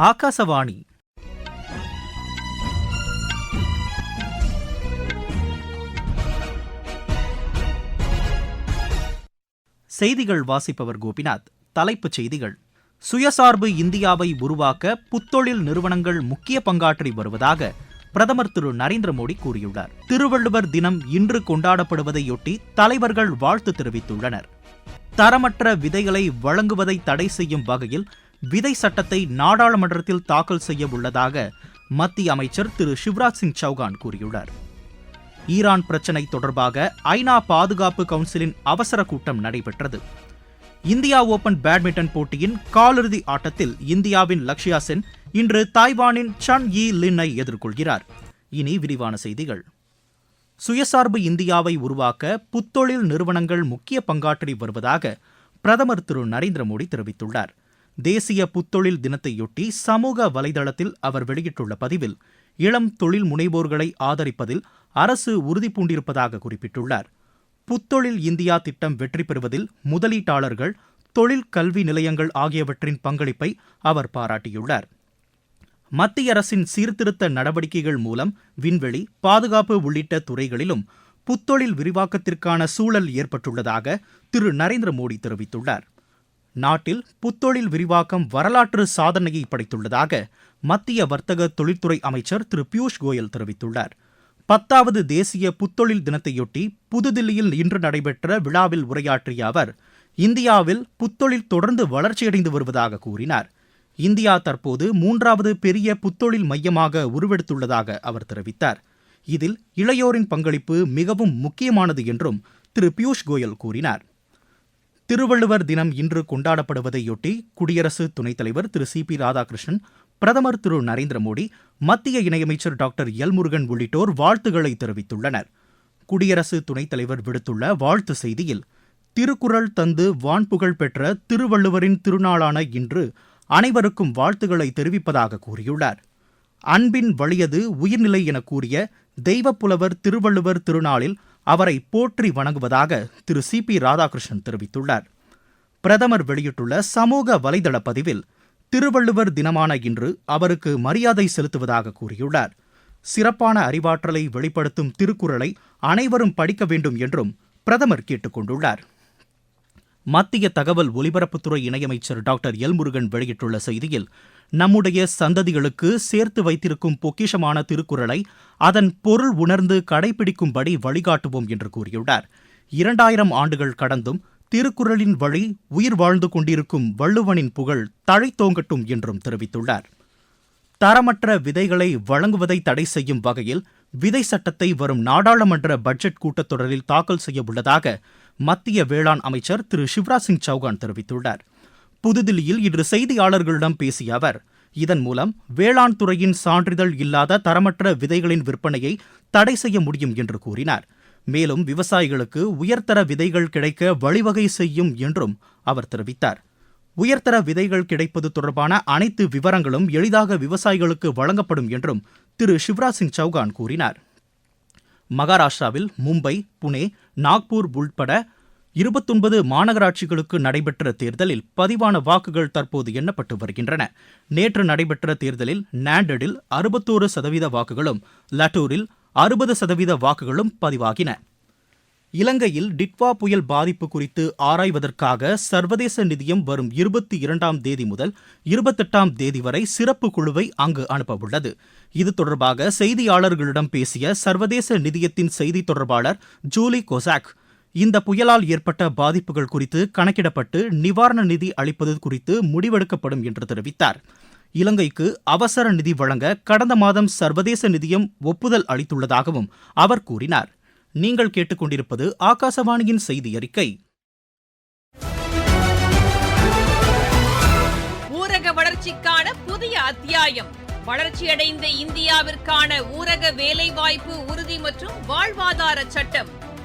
ஆகாசவாணி. செய்திகள் வாசிப்பவர் கோபிநாத். தலைப்புச் செய்திகள். சுயசார்பு இந்தியாவை உருவாக்க புத்தொழில் நிறுவனங்கள் முக்கிய பங்காற்றி வருவதாக பிரதமர் திரு நரேந்திர மோடி கூறியுள்ளார். திருவள்ளுவர் தினம் இன்று கொண்டாடப்படுவதையொட்டி தலைவர்கள் வாழ்த்து தெரிவித்துள்ளனர். தரமற்ற விதைகளை வழங்குவதை தடை செய்யும் வகையில் விதை சட்டத்தை நாடாளுமன்றத்தில் தாக்கல் செய்ய உள்ளதாக மத்திய அமைச்சர் திரு சிவராஜ் சிங் சௌகான் கூறியுள்ளார். ஈரான் பிரச்சினை தொடர்பாக ஐநா பாதுகாப்பு கவுன்சிலின் அவசர கூட்டம் நடைபெற்றது. இந்தியா ஓபன் பேட்மிண்டன் போட்டியின் காலிறுதி ஆட்டத்தில் இந்தியாவின் லக்ஷ்யா சென் இன்று தாய்வானின் சன் யி லின்னை எதிர்கொள்கிறார். இனி விரிவான செய்திகள். சுயசார்பு இந்தியாவை உருவாக்க புத்தொழில் நிறுவனங்கள் முக்கிய பங்காற்றி வருவதாக பிரதமர் திரு நரேந்திர மோடி தெரிவித்துள்ளார். தேசிய புத்தொழில் தினத்தையொட்டி சமூக வலைதளத்தில் அவர் வெளியிட்டுள்ள பதிவில் இளம் தொழில் முனைவோர்களை ஆதரிப்பதில் அரசு உறுதி பூண்டிருப்பதாக குறிப்பிட்டுள்ளார். புத்தொழில் இந்தியா திட்டம் வெற்றி பெறுவதில் முதலீட்டாளர்கள் தொழில் கல்வி நிலையங்கள் ஆகியவற்றின் பங்களிப்பை அவர் பாராட்டியுள்ளார். மத்திய அரசின் சீர்திருத்த நடவடிக்கைகள் மூலம் விண்வெளி பாதுகாப்பு உள்ளிட்ட துறைகளிலும் புத்தொழில் விரிவாக்கத்திற்கான சூழல் ஏற்பட்டுள்ளதாக திரு நரேந்திர மோடி தெரிவித்துள்ளார். நாட்டில் புத்தொழில் விரிவாக்கம் வரலாற்று சாதனையை படைத்துள்ளதாக மத்திய வர்த்தக தொழில்துறை அமைச்சர் திரு பியூஷ் கோயல் தெரிவித்துள்ளார். பத்தாவது தேசிய புத்தொழில் தினத்தையொட்டி புதுதில்லியில் இன்று நடைபெற்ற விழாவில் உரையாற்றிய அவர் இந்தியாவில் புத்தொழில் தொடர்ந்து வளர்ச்சியடைந்து வருவதாக கூறினார். இந்தியா தற்போது மூன்றாவது பெரிய புத்தொழில் மையமாக உருவெடுத்துள்ளதாக அவர் தெரிவித்தார். இதில் இளையோரின் பங்களிப்பு மிகவும் முக்கியமானது என்றும் திரு பியூஷ் கோயல் கூறினார். திருவள்ளுவர் தினம் இன்று கொண்டாடப்படுவதையொட்டி குடியரசு துணைத் தலைவர் திரு சி பி ராதாகிருஷ்ணன் பிரதமர் திரு நரேந்திர மோடி மத்திய இணையமைச்சர் டாக்டர் எல் முருகன் உள்ளிட்டோர் வாழ்த்துக்களை தெரிவித்துள்ளனர். குடியரசு துணைத் தலைவர் விடுத்துள்ள வாழ்த்து செய்தியில் திருக்குறள் தந்து வான்புகழ் பெற்ற திருவள்ளுவரின் திருநாளான இன்று அனைவருக்கும் வாழ்த்துக்களை தெரிவிப்பதாக கூறியுள்ளார். அன்பின் வழியது உயிர்நிலை என கூறிய தெய்வப்புலவர் திருவள்ளுவர் திருநாளில் அவரை போற்றி வணங்குவதாக திரு சி பி ராதாகிருஷ்ணன் தெரிவித்துள்ளார். பிரதமர் வெளியிட்டுள்ள சமூக வலைதள பதிவில் திருவள்ளுவர் தினமான இன்று அவருக்கு மரியாதை செலுத்துவதாக கூறியுள்ளார். சிறப்பான அறிவாற்றலை வெளிப்படுத்தும் திருக்குறளை அனைவரும் படிக்க வேண்டும் என்றும் பிரதமர் கேட்டுக் கொண்டுள்ளார். மத்திய தகவல் ஒலிபரப்புத்துறை இணையமைச்சர் டாக்டர் எல் முருகன் வெளியிட்டுள்ள செய்தியில் நம்முடைய சந்ததிகளுக்கு சேர்த்து வைத்திருக்கும் பொக்கிஷமான திருக்குறளை அதன் பொருள் உணர்ந்து கடைபிடிக்கும்படி வழிகாட்டுவோம் என்று கூறியுள்ளார். இரண்டாயிரம் ஆண்டுகள் கடந்தும் திருக்குறளின் வழி உயிர் வாழ்ந்து கொண்டிருக்கும் வள்ளுவனின் புகழ் தழைத்தோங்கட்டும் என்றும் தெரிவித்துள்ளார். தரமற்ற விதைகளை வழங்குவதை தடை செய்யும் வகையில் விதை சட்டத்தை வரும் நாடாளுமன்ற பட்ஜெட் கூட்டத்தொடரில் தாக்கல் செய்ய உள்ளதாக மத்திய வேளாண் அமைச்சர் திரு சிவராஜ் சிங் சௌகான் தெரிவித்துள்ளார். புதுதில்லியில் இன்று செய்தியாளர்களிடம் பேசிய அவர் இதன் மூலம் வேளாண் துறையின் சான்றிதழ் இல்லாத தரமற்ற விதைகளின் விற்பனையை தடை செய்ய முடியும் என்று கூறினார். மேலும் விவசாயிகளுக்கு உயர்தர விதைகள் கிடைக்க வழிவகை செய்யும் என்றும் அவர் தெரிவித்தார். உயர்தர விதைகள் கிடைப்பது தொடர்பான அனைத்து விவரங்களும் எளிதாக விவசாயிகளுக்கு வழங்கப்படும் என்றும் திரு. சிவராஜ் சிங் சௌகான் கூறினார். மகாராஷ்டிராவில் மும்பை புனே நாக்பூர் உள்பட இருபத்தொன்பது மாநகராட்சிகளுக்கு நடைபெற்ற தேர்தலில் பதிவான வாக்குகள் தற்போது எண்ணப்பட்டு வருகின்றன. நேற்று நடைபெற்ற தேர்தலில் நாண்டடில் அறுபத்தோரு சதவீத வாக்குகளும் லட்டூரில் அறுபது சதவீத வாக்குகளும் பதிவாகின. இலங்கையில் டிட்வா புயல் பாதிப்பு குறித்து ஆராய்வதற்காக சர்வதேச நிதியம் வரும் இருபத்தி இரண்டாம் தேதி முதல் இருபத்தெட்டாம் தேதி வரை சிறப்பு குழுவை அங்கு அனுப்பவுள்ளது. இது தொடர்பாக செய்தியாளர்களிடம் பேசிய சர்வதேச நிதியத்தின் செய்தி தொடர்பாளர் ஜூலி கொசாக் இந்த புயலால் ஏற்பட்ட பாதிப்புகள் குறித்து கணக்கிடப்பட்டு நிவாரண நிதி அளிப்பது குறித்து முடிவெடுக்கப்படும் என்று தெரிவித்தார். இலங்கைக்கு அவசர நிதி வழங்க கடந்த மாதம் சர்வதேச நிதியம் ஒப்புதல் அளித்துள்ளதாகவும் அவர் கூறினார். நீங்கள் கேட்டுக்கொண்டிருப்பது ஆகாசவாணியின் செய்தி அறிக்கை. ஊரக வளர்ச்சிக்கான புதிய அத்தியாயம். வளர்ச்சியடைந்த இந்தியாவிற்கான ஊரக வேலைவாய்ப்பு உறுதி மற்றும் வாழ்வாதார சட்டம்.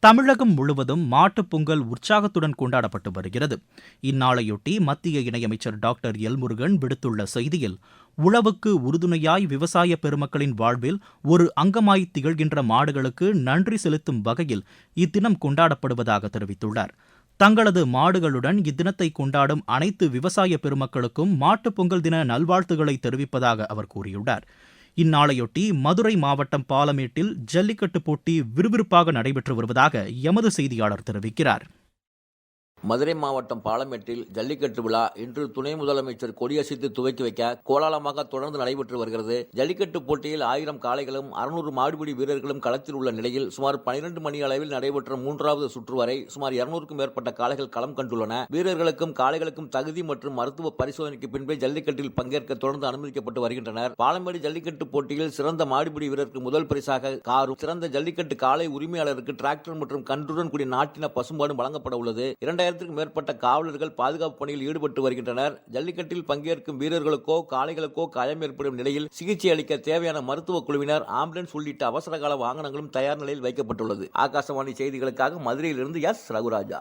தமிழகம் முழுவதும் மாட்டுப் பொங்கல் உற்சாகத்துடன் கொண்டாடப்பட்டு வருகிறது. இந்நாளையொட்டி மத்திய இணையமைச்சர் டாக்டர் எல் முருகன் விடுத்துள்ள செய்தியில் உழவுக்கு உறுதுணையாய் விவசாய பெருமக்களின் வாழ்வில் ஒரு அங்கமாய் திகழ்கின்ற மாடுகளுக்கு நன்றி செலுத்தும் வகையில் இத்தினம் கொண்டாடப்படுவதாக தெரிவித்துள்ளார். தங்களது மாடுகளுடன் இத்தினத்தை கொண்டாடும் அனைத்து விவசாய பெருமக்களுக்கும் மாட்டுப் பொங்கல் தின நல்வாழ்த்துக்களை தெரிவிப்பதாக அவர் கூறியுள்ளார். இந்நாளையொட்டி மதுரை மாவட்டம் பாலமேட்டில் ஜல்லிக்கட்டு போட்டி விறுவிறுப்பாக நடைபெற்று வருவதாக எமது செய்தியாளர் தெரிவிக்கிறார். மதுரை மாவட்டம் பாலமேட்டில் ஜல்லிக்கட்டு விழா இன்று துணை முதலமைச்சர் கொடியசைத்து துவக்கி வைக்க கோலாலமாக தொடர்ந்து நடைபெற்று வருகிறது. ஜல்லிக்கட்டு போட்டியில் ஆயிரம் காளைகளும் அறுநூறு மாடுபிடி வீரர்களும் களத்தில் உள்ள நிலையில் சுமார் பனிரெண்டு மணி அளவில் நடைபெற்ற மூன்றாவது சுற்று வரை சுமார் இருநூறுக்கும் மேற்பட்ட காளைகள் களம் கண்டுள்ளன. வீரர்களுக்கும் காளைகளுக்கும் தகுதி மற்றும் மருத்துவ பரிசோதனைக்கு பின்பே ஜல்லிக்கட்டில் பங்கேற்க தொடர்ந்து அனுமதிக்கப்பட்டு வருகின்றனர். பாலமேடு ஜல்லிக்கட்டு போட்டியில் சிறந்த மாடுபிடி வீரருக்கு முதல் பரிசாக காரும் சிறந்த ஜல்லிக்கட்டு காளை உரிமையாளருக்கு டிராக்டர் மற்றும் கன்றுடன் கூடிய நாட்டின பசும்பாடும் வழங்கப்பட உள்ளது. இரண்டாயிரத்திற்கும் மேற்பட்ட காவலர்கள் பாதுகாப்பு பணியில் ஈடுபட்டு வருகின்றனர். ஜல்லிக்கட்டில் பங்கேற்கும் வீரர்களுக்கோ காளைகளுக்கோ காயம் ஏற்படும் நிலையில் சிகிச்சை அளிக்க தேவையான மருத்துவ குழுவினர் ஆம்புலன்ஸ் உள்ளிட்ட அவசரகால வாகனங்களும் தயார் நிலையில் வைக்கப்பட்டுள்ளது. ஆகாசவாணி செய்திகளுக்காக மதுரையிலிருந்து எஸ். ரகுராஜா.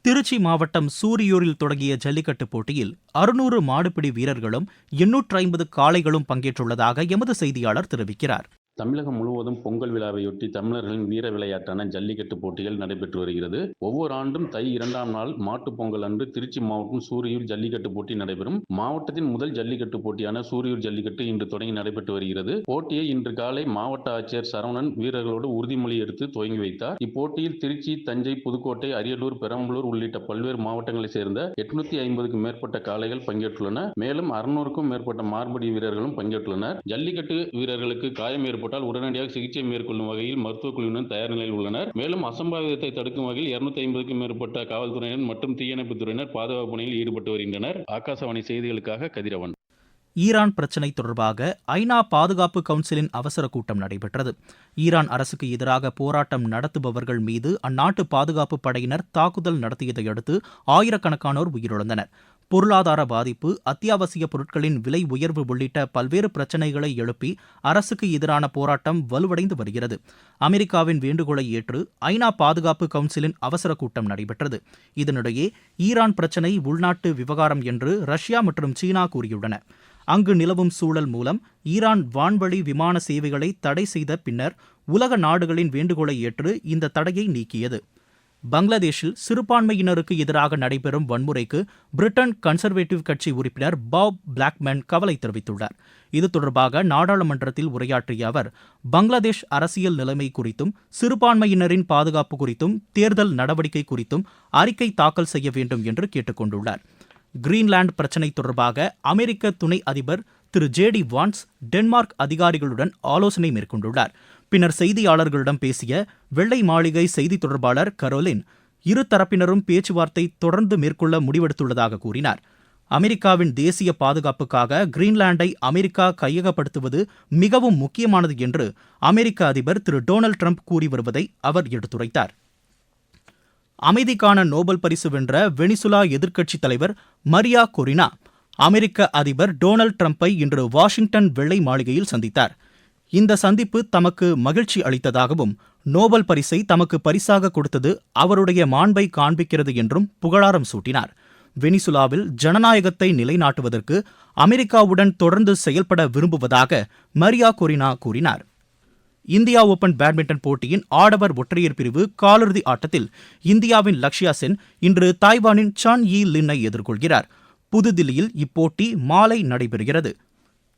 திருச்சி மாவட்டம் சூரியூரில் தொடங்கிய ஜல்லிக்கட்டு போட்டியில் அறுநூறு மாடுபிடி வீரர்களும் எண்ணூற்று ஐம்பது காளைகளும் பங்கேற்றுள்ளதாக எமது செய்தியாளர் தெரிவிக்கிறார். தமிழகம் முழுவதும் பொங்கல் விழாவையொட்டி தமிழர்களின் வீர விளையாட்டான ஜல்லிக்கட்டு போட்டிகள் நடைபெற்று வருகிறது. ஒவ்வொரு ஆண்டும் தை இரண்டாம் நாள் மாட்டு பொங்கல் அன்று திருச்சி மாவட்டம் சூரியூர் ஜல்லிக்கட்டு போட்டி நடைபெறும். மாவட்டத்தின் முதல் ஜல்லிக்கட்டு போட்டியான சூரியூர் ஜல்லிக்கட்டு இன்று தொடங்கி நடைபெற்று வருகிறது. போட்டியை இன்று காலை மாவட்ட ஆட்சியர் சரவணன் வீரர்களோடு உறுதிமொழி எடுத்து துவங்கி வைத்தார். இப்போட்டியில் திருச்சி தஞ்சை புதுக்கோட்டை அரியலூர் பெரம்பலூர் உள்ளிட்ட பல்வேறு மாவட்டங்களைச் சேர்ந்த எட்நூத்தி ஐம்பதுக்கும் மேற்பட்ட காளைகள் பங்கேற்றுள்ளன. மேலும் அறுநூறுக்கும் மேற்பட்ட மார்படி வீரர்களும் பங்கேற்றுள்ளனர். ஜல்லிக்கட்டு வீரர்களுக்கு காயம் ஏற்பட்டால் உடனடியாக சிகிச்சை மேற்கொள்ளும் வகையில் மருத்துவக் குழுவினர் தயார் நிலையில் உள்ளனர். மேலும் அசம்பாவிதத்தை தடுக்கும் வகையில் இருநூத்தி ஐம்பதுக்கும் மேற்பட்ட காவல்துறையினர் மற்றும் தீயணைப்புத் துறையினர் பாதுகாப்பு பணியில் ஈடுபட்டு வருகின்றனர். ஆகாசவாணி செய்திகளுக்காக கதிரவன். ஈரான் பிரச்சினை தொடர்பாக ஐநா பாதுகாப்பு கவுன்சிலின் அவசர கூட்டம் நடைபெற்றது. ஈரான் அரசுக்கு எதிராக போராட்டம் நடத்துபவர்கள் மீது அந்நாட்டு பாதுகாப்பு படையினர் தாக்குதல் நடத்தியதை அடுத்து ஆயிரக்கணக்கானோர் உயிரிழந்தனர். பொருளாதார பாதிப்பு அத்தியாவசிய பொருட்களின் விலை உயர்வு உள்ளிட்ட பல்வேறு பிரச்சினைகளை எழுப்பி அரசுக்கு எதிரான போராட்டம் வலுவடைந்து வருகிறது. அமெரிக்காவின் வேண்டுகோளை ஏற்று ஐநா பாதுகாப்பு கவுன்சிலின் அவசர கூட்டம் நடைபெற்றது. இதனிடையே ஈரான் பிரச்சினை உள்நாட்டு விவகாரம் என்று ரஷ்யா மற்றும் சீனா கூறியுள்ளன. அங்கு நிலவும் சூழல் மூலம் ஈரான் வான்வழி விமான சேவைகளை தடை செய்த பின்னர் உலக நாடுகளின் வேண்டுகோளை ஏற்று இந்த தடையை நீக்கியது. பங்களாதேஷில் சிறுபான்மையினருக்கு எதிராக நடைபெறும் வன்முறைக்கு பிரிட்டன் கன்சர்வேட்டிவ் கட்சி உறுப்பினர் பாப் பிளாக்மேன் கவலை தெரிவித்துள்ளார். இது தொடர்பாக நாடாளுமன்றத்தில் உரையாற்றிய அவர் பங்களாதேஷ் அரசியல் நிலைமை குறித்தும் சிறுபான்மையினரின் பாதுகாப்பு குறித்தும் தேர்தல் நடவடிக்கை குறித்தும் அறிக்கை தாக்கல் செய்ய வேண்டும் என்று கேட்டுக்கொண்டுள்ளார். கிரீன்லாந்து பிரச்சினை தொடர்பாக அமெரிக்க துணை அதிபர் திரு ஜே டி வான்ஸ் டென்மார்க் அதிகாரிகளுடன் ஆலோசனை மேற்கொண்டுள்ளார். பின்னர் செய்தியாளர்களிடம் பேசிய வெள்ளை மாளிகை செய்தி தொடர்பாளர் கரோலின் இரு தரப்பினரும் பேச்சுவார்த்தை தொடர்ந்து மேற்கொள்ள முடிவெடுத்துள்ளதாக கூறினார். அமெரிக்காவின் தேசிய பாதுகாப்புக்காக கிரீன்லாண்டை அமெரிக்கா கையகப்படுத்துவது மிகவும் முக்கியமானது என்று அமெரிக்க அதிபர் திரு டொனால்டு ட்ரம்ப் கூறி வருவதை அவர் எடுத்துரைத்தார். அமைதிக்கான நோபல் பரிசு வென்ற வெனிசுலா எதிர்க்கட்சித் தலைவர் மரியா கொரினா அமெரிக்க அதிபர் டொனால்டு ட்ரம்ப்பை இன்று வாஷிங்டன் வெள்ளை மாளிகையில் சந்தித்தார். இந்த சந்திப்பு தமக்கு மகிழ்ச்சி அளித்ததாகவும் நோபல் பரிசை தமக்கு பரிசாக கொடுத்தது அவருடைய மாண்பை காண்பிக்கிறது என்றும் புகழாரம் சூட்டினார். வெனிசுலாவில் ஜனநாயகத்தை நிலைநாட்டுவதற்கு அமெரிக்காவுடன் தொடர்ந்து செயல்பட விரும்புவதாக மரியா கொரினா கூறினார். இந்தியா ஓபன் பேட்மிண்டன் போட்டியின் ஆடவர் ஒற்றையர் பிரிவு காலிறுதி ஆட்டத்தில் இந்தியாவின் லக்ஷ்யா சென் இன்று தாய்வானின் சான் யி லின்னை எதிர்கொள்கிறார். புதுதில்லியில் இப்போட்டி மாலை நடைபெறுகிறது.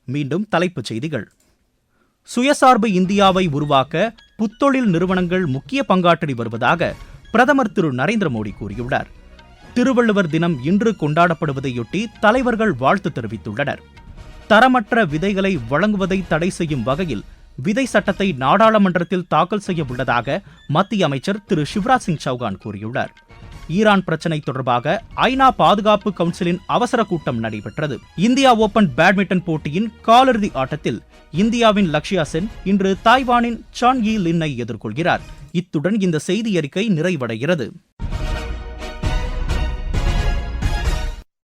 மீண்டும் தலைப்புச் செய்திகள். சுயசார்பு இந்தியாவை உருவாக்க புத்தொழில் நிறுவனங்கள் முக்கிய பங்காற்றி வருவதாக பிரதமர் திரு நரேந்திர மோடி கூறியுள்ளார். திருவள்ளுவர் தினம் இன்று கொண்டாடப்படுவதையொட்டி தலைவர்கள் வாழ்த்து தெரிவித்துள்ளனர். தரமற்ற விதைகளை வழங்குவதை தடை செய்யும் வகையில் விதை சட்டத்தை நாடாளுமன்றத்தில் தாக்கல் செய்ய உள்ளதாக மத்திய அமைச்சர் திரு சிவராஜ் சிங் சௌகான் கூறியுள்ளார். ஈரான் பிரச்சினை தொடர்பாக ஐநா பாதுகாப்பு கவுன்சிலின் அவசர கூட்டம் நடைபெற்றது. இந்தியா ஓபன் பேட்மிண்டன் போட்டியின் காலிறுதி ஆட்டத்தில் இந்தியாவின் லக்ஷ்யா சென் இன்று தாய்வானின் சான் யி லின்னை எதிர்கொள்கிறார். இத்துடன் இந்த செய்தி அறிக்கை நிறைவடைகிறது.